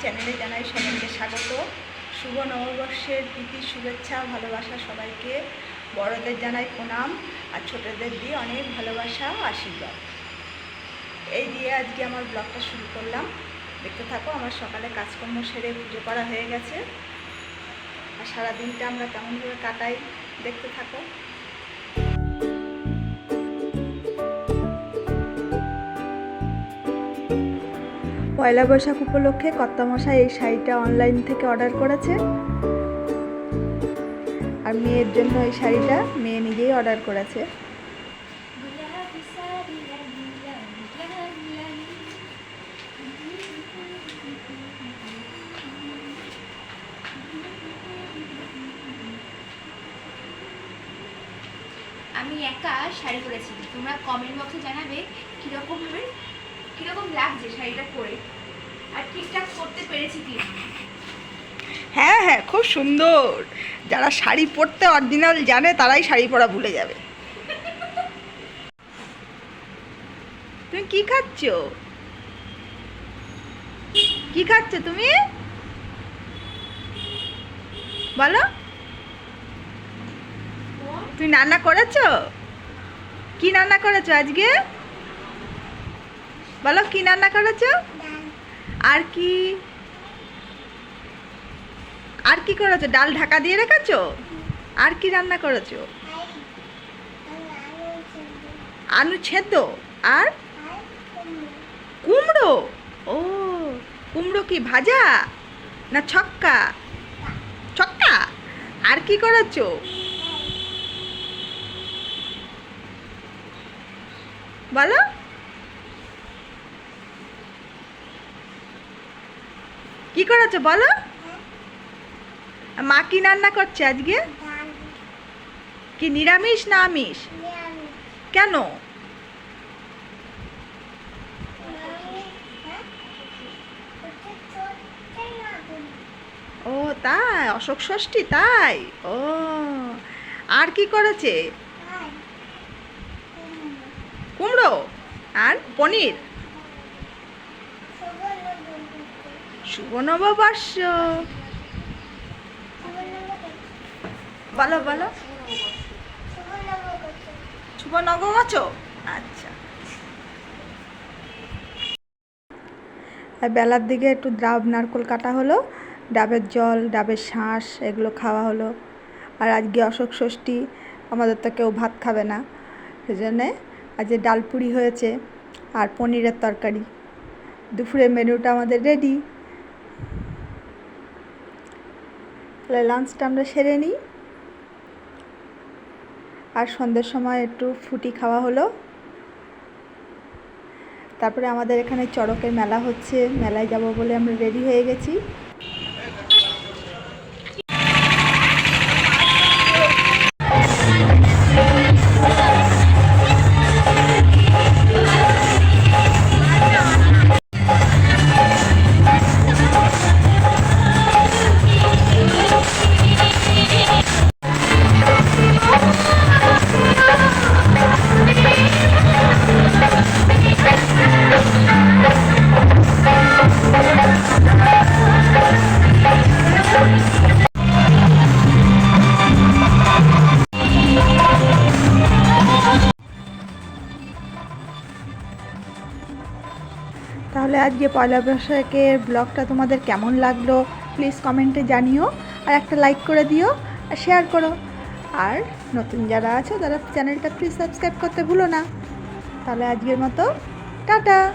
চ্যানেলে জানাই সবাইকে স্বাগত। শুভ নববর্ষের প্রীতি, শুভেচ্ছা, ভালোবাসা সবাইকে। বড়দের জানাই প্রণাম আর ছোটদের দিয়ে অনেক ভালোবাসা আশীর্বাদ। এই দিয়ে আজকে আমার ব্লগটা শুরু করলাম। দেখতে থাকো, আমার সকালে কাজকর্ম সেরে পুজো করা হয়ে গেছে। আর সারাদিনটা আমরা কেমনভাবে কাটাই, দেখতে থাকো। পয়লা বৈশাখ উপলক্ষে কর্তামশাই এই শাড়িটা অনলাইন থেকে অর্ডার করেছে। আর মেয়ের জন্য এই শাড়িটা মেয়ে নিজেই অর্ডার করেছে। আমি একা শাড়ি করেছি তোমরা কমেন্ট বক্সে জানাবে কীরকম হবে। কীরকম লাগছে শাড়িটা পরে? আর ঠিকঠাক করতে পেরেছি কি? হ্যাঁ হ্যাঁ খুব সুন্দর। যারা শাড়ি পরতে অরিজিনাল জানে তারাই শাড়ি পরা ভুলে যাবে। তুমি কি খাচ্ছ? কি খাচ্ছ তুমি? বলো। তুমি রান্না করেছ? কি রান্না করেছ আজকে? বলো, কি রান্না করেছ? আর কি? আর কি করেছ? ডাল ঢাকা দিয়ে রেখেছো? আর কি রান্না করেছ? আলু ছেদ্দ আর? কুমড়ো। ও, কুমড়ো কি ভাজা না ছক্কা? ছক্কা। আর কি করেছ? বলো। কি করেছ বলো? মা কি রান্না করছে আজকে? কি নিরামিষ না আমিষ? কেন? ও তাই অশোক ষষ্ঠী তাই? ও আর কি করেছে? কুমড়ো আর পনির? শুভ নববর্ষ বলো বলো। শুভ নববর্ষ আচ্ছা বেলার দিকে একটু ডাব, নারকোল কাটা হলো। ডাবের জল, ডাবের শাঁস, এগুলো খাওয়া হলো। আর আজকে অশোক ষষ্ঠী, আমাদের তো কেউ ভাত খাবে না। সেজন্যে আজকে ডাল পুরি হয়েছে আর পনিরের তরকারি। দুপুরের মেনুটা আমাদের রেডি। তাহলে লাঞ্চটা আমরা সেরে নিই। আর সন্ধ্যের সময় একটু ফুটি খাওয়া হলো। তারপরে আমাদের এখানে চড়কের মেলা হচ্ছে, মেলায় যাব বলে আমরা রেডি হয়ে গেছি। তাহলে আজকে পয়লা বৈশাখের ব্লগটা তোমাদের কেমন লাগল? প্লিজ কমেন্টে জানিও আর একটা লাইক করে দিও আর শেয়ার করো। আর নতুন যারা আছো, তারা চ্যানেলটা প্লিজ সাবস্ক্রাইব করতে ভুলো না। তাহলে আজকের মতো, টাটা!